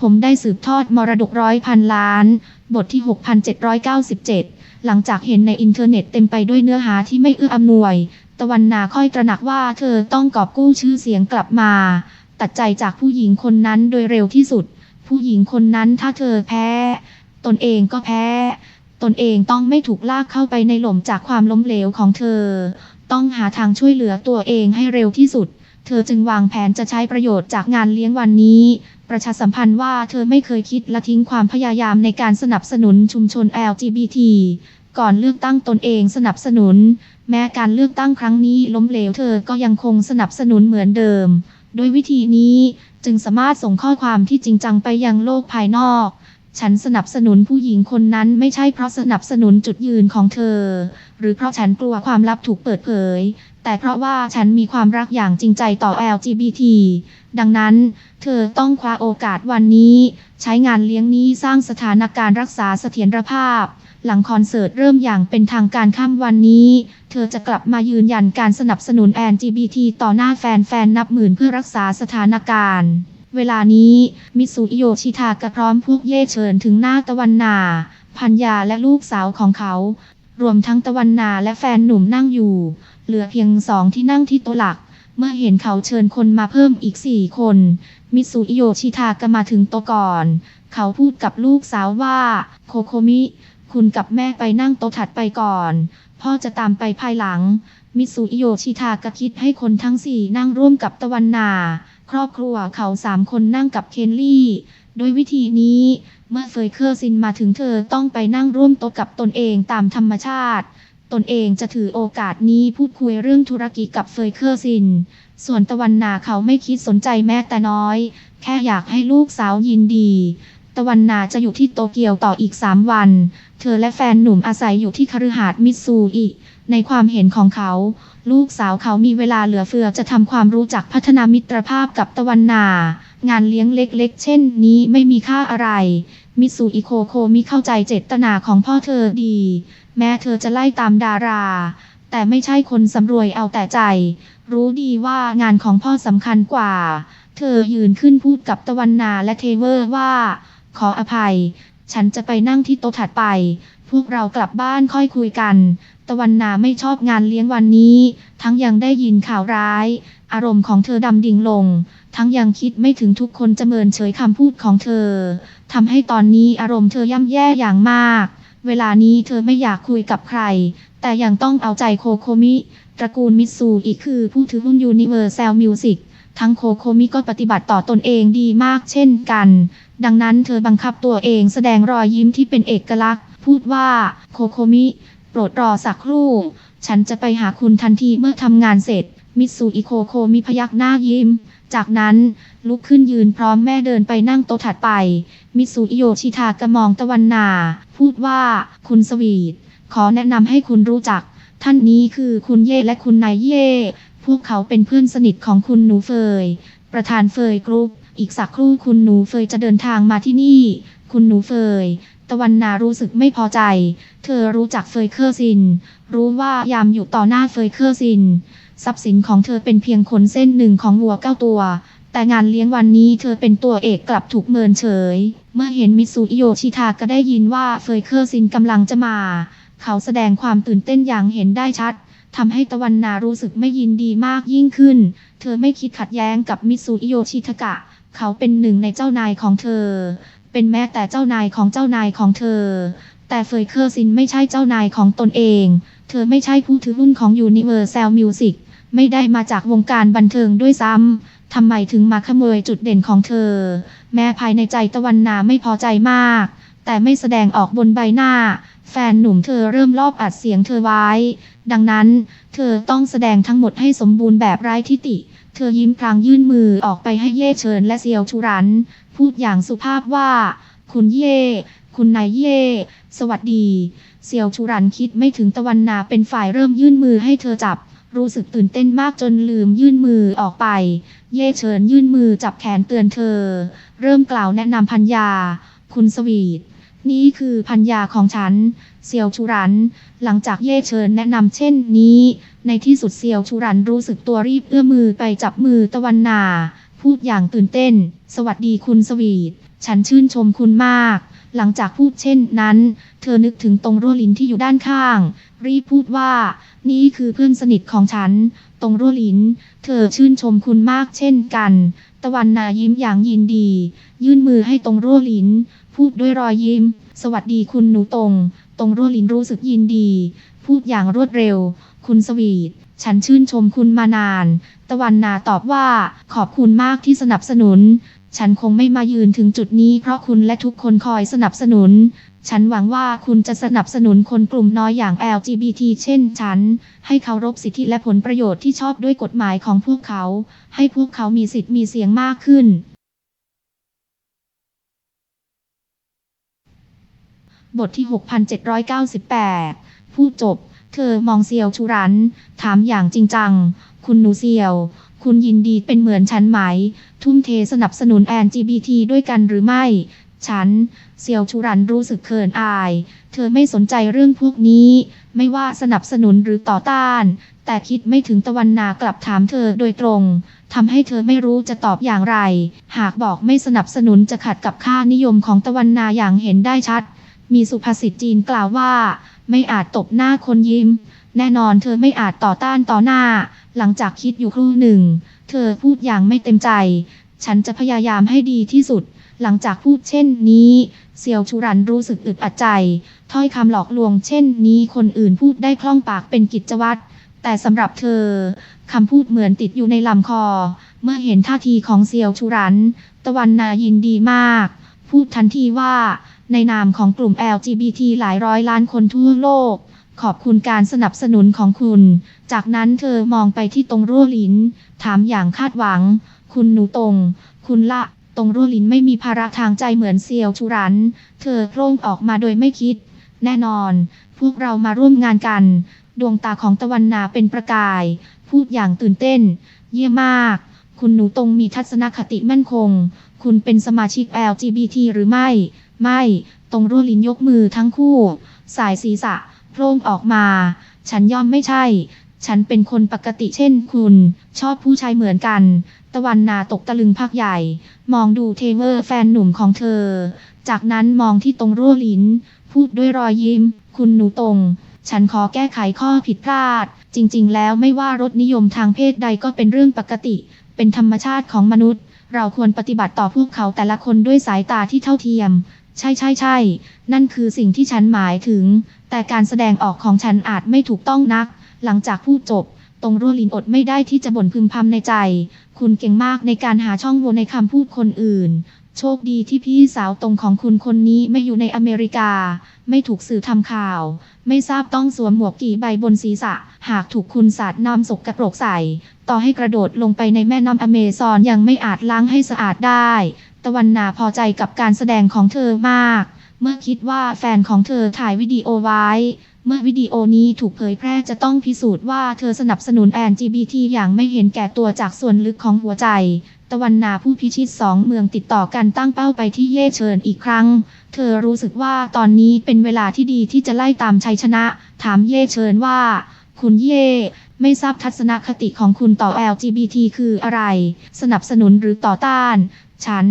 ผมได้สืบทอดมรดกร้อยพันล้าน บทที่ 6797 หลังจากเห็นในอินเทอร์เน็ตเต็มไปด้วยเนื้อหาที่ไม่เอื้ออำนวย ตะวันนาค่อยตระหนักว่าเธอต้องกอบกู้ชื่อเสียงกลับมา ตัดใจจากผู้หญิงคนนั้นโดยเร็วที่สุด ผู้หญิงคนนั้นถ้าเธอแพ้ ตนเองก็แพ้ ตนเองต้องไม่ถูกลากเข้าไปในหล่มจากความล้มเหลวของเธอ ต้องหาทางช่วยเหลือตัวเองให้เร็วที่สุด เธอจึงวางแผนจะใช้ประโยชน์จากงานเลี้ยงวันนี้ ประชาสัมพันธ์ว่าเธอไม่เคยคิดละทิ้งความพยายามในการสนับสนุนชุมชน LGBT ก่อนเลือกตั้งตนเองสนับสนุน แม้การเลือกตั้งครั้งนี้ล้มเหลวเธอก็ยังคงสนับสนุนเหมือนเดิม โดยวิธีนี้จึงสามารถส่งข้อความที่จริงจังไปยังโลกภายนอก ฉันสนับสนุนผู้หญิงคนนั้นไม่ใช่เพราะสนับสนุนจุดยืนของเธอ หรือเพราะฉันกลัวความลับถูกเปิดเผย แต่เพราะว่าฉันมีความรักอย่างจริงใจต่อ LGBT ดังนั้น เธอต้องคว้าโอกาสวันนี้ ใช้งานเลี้ยงนี้สร้างสถานการณ์รักษาเสถียรภาพ หลังคอนเสิร์ตเริ่มอย่างเป็นทางการค่ำวันนี้ เธอจะกลับมายืนยันการสนับสนุน LGBT ต่อหน้าแฟนๆนับหมื่นเพื่อรักษาสถานการณ์ เวลานี้มิตซูอิโยชิทากะพร้อมพวกเย่เชิญถึงหน้าตะวันนาพันยาและลูกสาวของเขา รวมทั้งตะวันนาและแฟนหนุ่มนั่งอยู่ เหลือเพียงสองที่นั่งที่โต๊ะหลัก เมื่อเห็นเขาเชิญคนมาเพิ่มอีกสี่คน มิตซูอิโยชิทากะมาถึงโต๊ะก่อน เขาพูดกับลูกสาวว่า โคโคมิ คุณกับแม่ไปนั่งโต๊ะถัดไปก่อน พ่อจะตามไปภายหลัง มิตซูอิโยชิทากะคิดให้คนทั้งสี่นั่งร่วมกับตะวันนา ครอบครัวเขาสามคนนั่งกับเคนลี่ โดยวิธีนี้เมื่อเฟยเคอร์ซินมาถึงเธอต้องไปนั่งร่วมโต๊ะกับตนเองตามธรรมชาติ ตนเองจะถือโอกาสนี้พูดคุยเรื่องธุรกิจกับเฟยเคอร์ซิน ส่วนตะวันนาเขาไม่คิดสนใจแม้แต่น้อย แค่อยากให้ลูกสาวยินดี ตะวันนาจะอยู่ที่โตเกียวต่ออีก3วัน เธอและแฟนหนุ่มอาศัยอยู่ที่คฤหาสน์มิตซูอิ ในความเห็นของเขา ลูกสาวเขามีเวลาเหลือเฟือจะทำความรู้จักพัฒนามิตรภาพกับตะวันนา งานเลี้ยงเล็กๆ เช่นนี้ไม่มีค่าอะไร มิตซูอิโคโคมิเข้าใจเจตนาของพ่อเธอดี แม้เธอจะไล่ตามดารา แต่ไม่ใช่คนสำรวยเอาแต่ใจ รู้ดีว่างานของพ่อสำคัญกว่า เธอยืนขึ้นพูดกับตะวันนาและเทเวอร์ว่า ขออภัย ฉันจะไปนั่งที่โต๊ะถัดไป พวกเรากลับบ้านค่อยคุยกัน ตะวันนาไม่ชอบงานเลี้ยงวันนี้ ทั้งยังได้ยินข่าวร้าย อารมณ์ของเธอดำดิ่งลง ทั้งยังคิดไม่ถึงทุกคนจะเมินเฉยคำพูดของเธอทำให้ตอนนี้อารมณ์เธอย่ำแย่อย่างมาก เวลานี้เธอไม่อยากคุยกับใคร แต่ยังต้องเอาใจโคโคมิ ตระกูลมิตซูอีกคือผู้ถือหุ้นยูนิเวอร์แซลมิวสิกทั้งโคโคมิก็ปฏิบัติต่อตนเองดีมากเช่นกัน ดังนั้นเธอบังคับตัวเองแสดงรอยยิ้มที่เป็นเอกลักษณ์ พูดว่าโคโคมิ โปรดรอสักครู่ ฉันจะไปหาคุณทันทีเมื่อทำงานเสร็จ มิตซูอิโคโคมิพยักหน้ายิ้ม จากนั้นลุกขึ้นยืนพร้อมแม่เดินไปนั่งโต๊ะถัดไป มิตซูอิโยชิทากะมองตะวันนา พูดว่า คุณสวีท ขอแนะนำให้คุณรู้จัก ท่านนี้คือคุณเย่และคุณนายเย่ พวกเขาเป็นเพื่อนสนิทของคุณหนูเฟย ประธานเฟยกรุ๊ปอีกสักครู่คุณหนูเฟยจะเดินทางมาที่นี่ คุณหนูเฟย ตะวันนารู้สึกไม่พอใจ เธอรู้จักเฟยเคอร์ซิน รู้ว่ายามอยู่ต่อหน้าเฟยเคอร์ซิน ทรัพย์สินของเธอเป็นเพียงขนเส้นหนึ่งของวัวเก้าตัว แต่งานเลี้ยงวันนี้เธอเป็นตัวเอกกลับถูกเมินเฉย เมื่อเห็นมิตซูอิโยชิทาก็ได้ยินว่าเฟยเคอร์ซินกำลังจะมา เขาแสดงความตื่นเต้นอย่างเห็นได้ชัดทำให้ตะวันนารู้สึกไม่ยินดีมากยิ่งขึ้น เธอไม่คิดขัดแย้งกับมิตซูอิโยชิทากะ เขาเป็นหนึ่งในเจ้านายของเธอ เป็นแม้แต่เจ้านายของเจ้านายของเธอ แต่เฟยเคอร์ซินไม่ใช่เจ้านายของตนเอง เธอไม่ใช่ผู้ถือหุ้นของ Universal Music ไม่ได้มาจากวงการบันเทิงด้วยซ้ำ ทำไมถึงมาขโมยจุดเด่นของเธอ แม้ภายในใจตะวันนาไม่พอใจมาก แต่ไม่แสดงออกบนใบหน้า แฟนหนุ่มเธอเริ่มรอบอัดเสียงเธอไว้ ดังนั้น เธอต้องแสดงทั้งหมดให้สมบูรณ์แบบไร้ทิฏฐิ เธอยิ้มพลางยื่นมือออกไปให้เย่เชิญและเซียวชูรัน พูดอย่างสุภาพว่า คุณเย่ คุณนายเย่ สวัสดี เซียวชูรันคิดไม่ถึงตะวันนาเป็นฝ่ายเริ่มยื่นมือให้เธอจับ รู้สึกตื่นเต้นมากจนลืมยื่นมือออกไป เย่เชิญยื่นมือจับแขนเตือนเธอ เริ่มกล่าวแนะนำพัญญา คุณสวีทนี่คือพัญญาของฉัน เซียวชูรัน หลังจากเย่เชิญแนะนำเช่นนี้ ในที่สุดเซียวชูรันรู้สึกตัวรีบเอื้อมมือไปจับมือตะวันนา พูดอย่างตื่นเต้น สวัสดีคุณสวีท ฉันชื่นชมคุณมาก หลังจากพูดเช่นนั้น เธอนึกถึงตรงรั่วลิ้นที่อยู่ด้านข้าง รีบพูดว่า นี่คือเพื่อนสนิทของฉัน ตรงรั่วลิ้น เธอชื่นชมคุณมากเช่นกัน ตะวันนายิ้มอย่างยินดี ยื่นมือให้ตรงรั่วลิ้น พูดด้วยรอยยิ้ม สวัสดีคุณหนูตรง ตรงรั่วลิ้นรู้สึกยินดี พูดอย่างรวดเร็วคุณสวีท ฉันชื่นชมคุณมานาน ตะวันนาตอบว่า ขอบคุณมากที่สนับสนุน ฉันคงไม่มายืนถึงจุดนี้เพราะคุณและทุกคนคอยสนับสนุน ฉันหวังว่าคุณจะสนับสนุนคนกลุ่มน้อยอย่าง LGBT เช่นฉัน ให้เคารพสิทธิและผลประโยชน์ที่ชอบด้วยกฎหมายของพวกเขา ให้พวกเขามีสิทธิ์มีเสียงมากขึ้นบทที่ 6798พูดจบ เธอมองเซียวชูรัน ถามอย่างจริงจัง คุณหนูเซียว คุณยินดีเป็นเหมือนฉันไหม ทุ่มเทสนับสนุน LGBT ด้วยกันหรือไม่ ฉัน เซียวชูรันรู้สึกเขินอาย เธอไม่สนใจเรื่องพวกนี้ ไม่ว่าสนับสนุนหรือต่อต้าน แต่คิดไม่ถึงตะวันนากลับถามเธอโดยตรงทำให้เธอไม่รู้จะตอบอย่างไร หากบอกไม่สนับสนุนจะขัดกับค่านิยมของตะวันนาอย่างเห็นได้ชัด มีสุภาษิตจีนกล่าวว่า ไม่อาจตบหน้าคนยิ้ม แน่นอนเธอไม่อาจต่อต้านต่อหน้า หลังจากคิดอยู่ครู่หนึ่ง เธอพูดอย่างไม่เต็มใจ ฉันจะพยายามให้ดีที่สุด หลังจากพูดเช่นนี้เซียวชูรันรู้สึกอึดอัดใจ ถ้อยคำหลอกลวงเช่นนี้คนอื่นพูดได้คล่องปากเป็นกิจวัตร แต่สำหรับเธอคำพูดเหมือนติดอยู่ในลำคอ เมื่อเห็นท่าทีของเซียวชูรัน ตะวันนายินดีมาก พูดทันทีว่า ในนามของกลุ่ม LGBT หลายร้อยล้านคนทั่วโลก ขอบคุณการสนับสนุนของคุณ จากนั้นเธอมองไปที่ตรงรั่วลิ้น ถามอย่างคาดหวัง คุณหนูตรง คุณละ ตรงรั่วลิ้นไม่มีภาระทางใจเหมือนเซียวชูรัน เธอโพร่งออกมาโดยไม่คิด แน่นอน พวกเรามาร่วมงานกัน ดวงตาของตะวันนาเป็นประกาย พูดอย่างตื่นเต้น เยี่ยมมาก คุณหนูตรงมีทัศนคติมั่นคง คุณเป็นสมาชิก LGBT หรือไม่ ไม่ ตรงรั่วลิ้นยกมือทั้งคู่ สายศีรษะโพร่งออกมา ฉันยอมไม่ใช่ ฉันเป็นคนปกติเช่นคุณ ชอบผู้ชายเหมือนกัน ตะวันนาตกตะลึงพักใหญ่ มองดูเทเวอร์แฟนหนุ่มของเธอ จากนั้นมองที่ตรงรั่วลิ้น พูดด้วยรอยยิ้ม คุณหนูตรงฉันขอแก้ไขข้อผิดพลาด จริง ๆ แล้วไม่ว่ารสนิยมทางเพศใดก็เป็นเรื่องปกติ เป็นธรรมชาติของมนุษย์ เราควรปฏิบัติต่อพวกเขาแต่ละคนด้วยสายตาที่เท่าเทียม ใช่ใช่ใช่ นั่นคือสิ่งที่ฉันหมายถึง แต่การแสดงออกของฉันอาจไม่ถูกต้องนัก หลังจากพูดจบ ตรงรัวลินอดไม่ได้ที่จะบ่นพึมพำในใจ คุณเก่งมากในการหาช่องโหว่ในคำพูดคนอื่น โชคดีที่พี่สาวตรงของคุณคนนี้ไม่อยู่ในอเมริกา ไม่ถูกสื่อทำข่าว ไม่ทราบต้องสวมหมวกกี่ใบบนศีรษะ หากถูกคุณสาดน้ำสกกระโปรกใส่ ต่อให้กระโดดลงไปในแม่น้ำอเมซอนยังไม่อาจล้างให้สะอาดได้ ตะวันนาพอใจกับการแสดงของเธอมาก เมื่อคิดว่าแฟนของเธอถ่ายวิดีโอไว้ เมื่อวิดีโอนี้ถูกเผยแพร่จะต้องพิสูจน์ว่าเธอสนับสนุน LGBT อย่างไม่เห็นแก่ตัวจากส่วนลึกของหัวใจ ตะวันนาผู้พิชิตสองเมืองติดต่อกันตั้งเป้าไปที่เย่เชิญอีกครั้ง เธอรู้สึกว่าตอนนี้เป็นเวลาที่ดีที่จะไล่ตามชัยชนะ ถามเย่เชิญว่า คุณเย่ไม่ทราบทัศนคติของคุณต่อ LGBT คืออะไร สนับสนุนหรือต่อต้าน ฉัน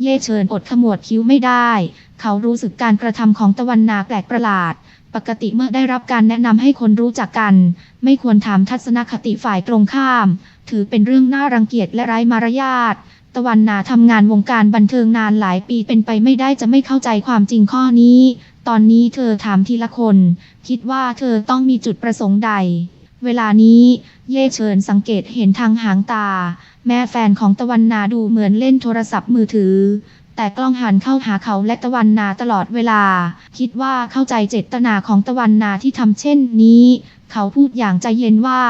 เย่เชิญอดขมวดคิ้วไม่ได้ เขารู้สึกการกระทำของตะวันนาแปลกประหลาด ปกติเมื่อได้รับการแนะนำให้คนรู้จักกัน ไม่ควรถามทัศนคติฝ่ายตรงข้าม ถือเป็นเรื่องน่ารังเกียจและไร้มารยาทตะวันนาทำงานวงการบันเทิงนานหลายปีเป็นไปไม่ได้จะไม่เข้าใจความจริงข้อนี้ ตอนนี้เธอถามทีละคน คิดว่าเธอต้องมีจุดประสงค์ใด เวลานี้ เย่เฉินสังเกตเห็นทางหางตา แม่แฟนของตะวันนาดูเหมือนเล่นโทรศัพท์มือถือ แต่กล้องหันเข้าหาเขาและตะวันนาตลอดเวลา คิดว่าเข้าใจเจตนาของตะวันนาที่ทำเช่นนี้ เขาพูดอย่างใจเย็นว่า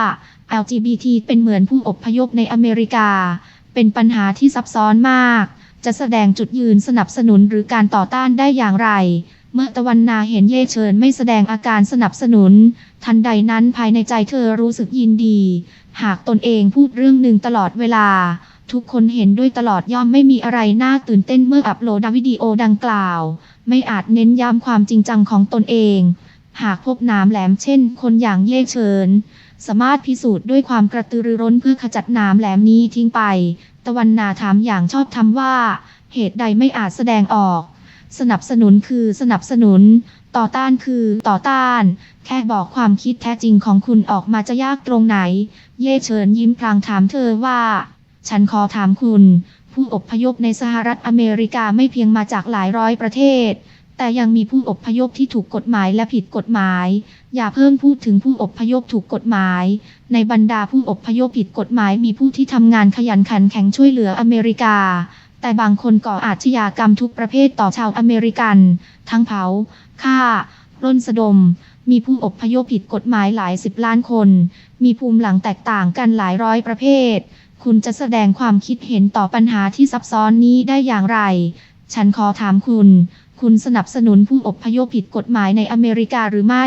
LGBT เป็นเหมือนผู้อพยพในอเมริกา เป็นปัญหาที่ซับซ้อนมาก จะแสดงจุดยืนสนับสนุนหรือการต่อต้านได้อย่างไร เมื่อตะวันนาเห็นเย่เชิญไม่แสดงอาการสนับสนุน ทันใดนั้นภายในใจเธอรู้สึกยินดี หากตนเองพูดเรื่องหนึ่งตลอดเวลา ทุกคนเห็นด้วยตลอดย่อมไม่มีอะไรน่าตื่นเต้นเมื่ออัปโหลดวิดีโอดังกล่าว ไม่อาจเน้นย้ำความจริงจังของตนเอง หากพบน้ำแหลมเช่น คนอย่างเย่เชิญ สามารถพิสูจน์ด้วยความกระตือรือร้นเพื่อขจัดน้ำแหลมนี้ทิ้งไป ตะวันนาถามอย่างชอบธรรมว่า เหตุใดไม่อาจแสดงออก สนับสนุนคือสนับสนุน ต่อต้านคือต่อต้าน แค่บอกความคิดแท้จริงของคุณออกมาจะยากตรงไหน เย่เฉินยิ้มพลางถามเธอว่า ฉันขอถามคุณ ผู้อพยพในสหรัฐอเมริกาไม่เพียงมาจากหลายร้อยประเทศ แต่ยังมีผู้อพยพที่ถูกกฎหมายและผิดกฎหมาย อย่าเพิ่งพูดถึงผู้อพยพถูกกฎหมาย ในบรรดาผู้อพยพผิดกฎหมายมีผู้ที่ทำงานขยันขันแข็งช่วยเหลืออเมริกา แต่บางคนก่ออาชญากรรมทุกประเภทต่อชาวอเมริกัน ทั้งเผา ฆ่าปล้นสะดม มีผู้อพยพผิดกฎหมายหลายสิบล้านคน มีภูมิหลังแตกต่างกันหลายร้อยประเภท คุณจะแสดงความคิดเห็นต่อปัญหาที่ซับซ้อนนี้ได้อย่างไร ฉันขอถามคุณ คุณสนับสนุนผู้อพยพผิดกฎหมายในอเมริกาหรือไม่